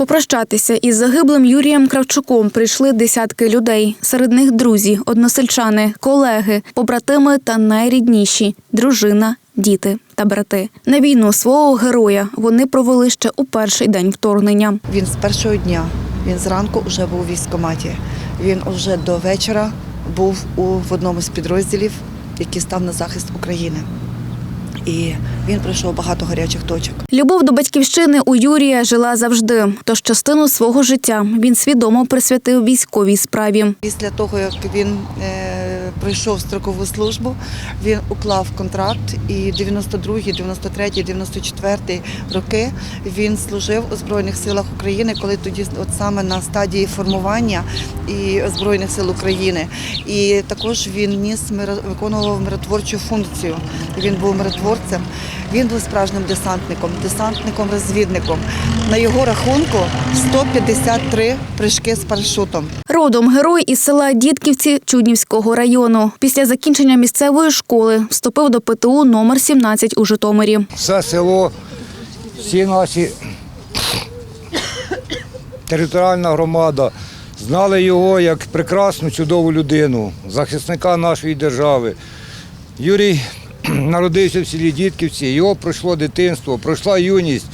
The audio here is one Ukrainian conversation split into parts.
Попрощатися із загиблим Юрієм Кравчуком прийшли десятки людей. Серед них друзі, односельчани, колеги, побратими та найрідніші дружина, діти та брати. На війну свого героя вони провели ще у перший день вторгнення. Він з першого дня, він зранку вже був у військкоматі. Він вже до вечора був у в одному з підрозділів, який став на захист України. І він пройшов багато гарячих точок. Любов до батьківщини у Юрія жила завжди. Тож частину свого життя він свідомо присвятив військовій справі. Після того, як він е, пройшов строкову службу, він уклав контракт і 92, 93, 94 роки він служив у Збройних силах України, коли тоді от саме на стадії формування і Збройних сил України. І також він ніс виконував миротворчу функцію. Він був миротворцем. Він був справжнім десантником, десантником-розвідником. На його рахунку 153 прыжки з парашутом. Родом герой із села Дідківці Чуднівського району. Після закінчення місцевої школи вступив до ПТУ номер 17 у Житомирі. все село, всі наші територіальна громада знали його як прекрасну, чудову людину, захисника нашої держави. Юрій народився в селі Дідківці, його пройшло дитинство, пройшла юність,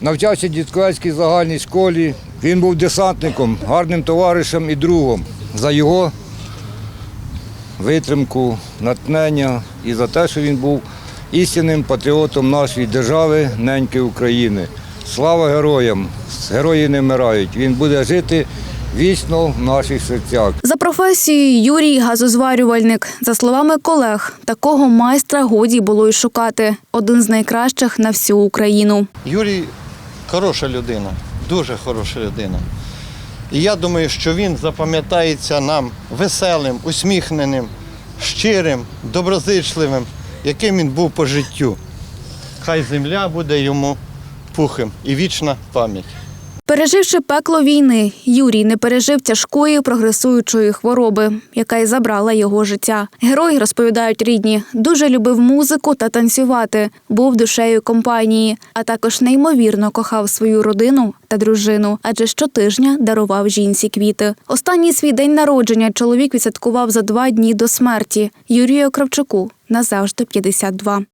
навчався в дідковецькій загальній школі. Він був десантником, гарним товаришем і другом. За його витримку, натхнення і за те, що він був істинним патріотом нашої держави, неньки України. Слава героям! Герої не вмирають. Він буде жити вічно в наших серцях. За професією Юрій газозварювальник. За словами колег, такого майстра годі було й шукати. Один з найкращих на всю Україну. Юрій хороша людина, дуже хороша людина. І я думаю, що він запам'ятається нам веселим, усміхненим, щирим, доброзичливим, яким він був по життю. Хай земля буде йому пухом і вічна пам'ять. Переживши пекло війни, Юрій не пережив тяжкої прогресуючої хвороби, яка й забрала його життя. Герої розповідають рідні, дуже любив музику та танцювати, був душею компанії, а також неймовірно кохав свою родину та дружину, адже щотижня дарував жінці квіти. Останній свій день народження чоловік відсвяткував за два дні до смерті. Юрію Кравчуку назавжди 52.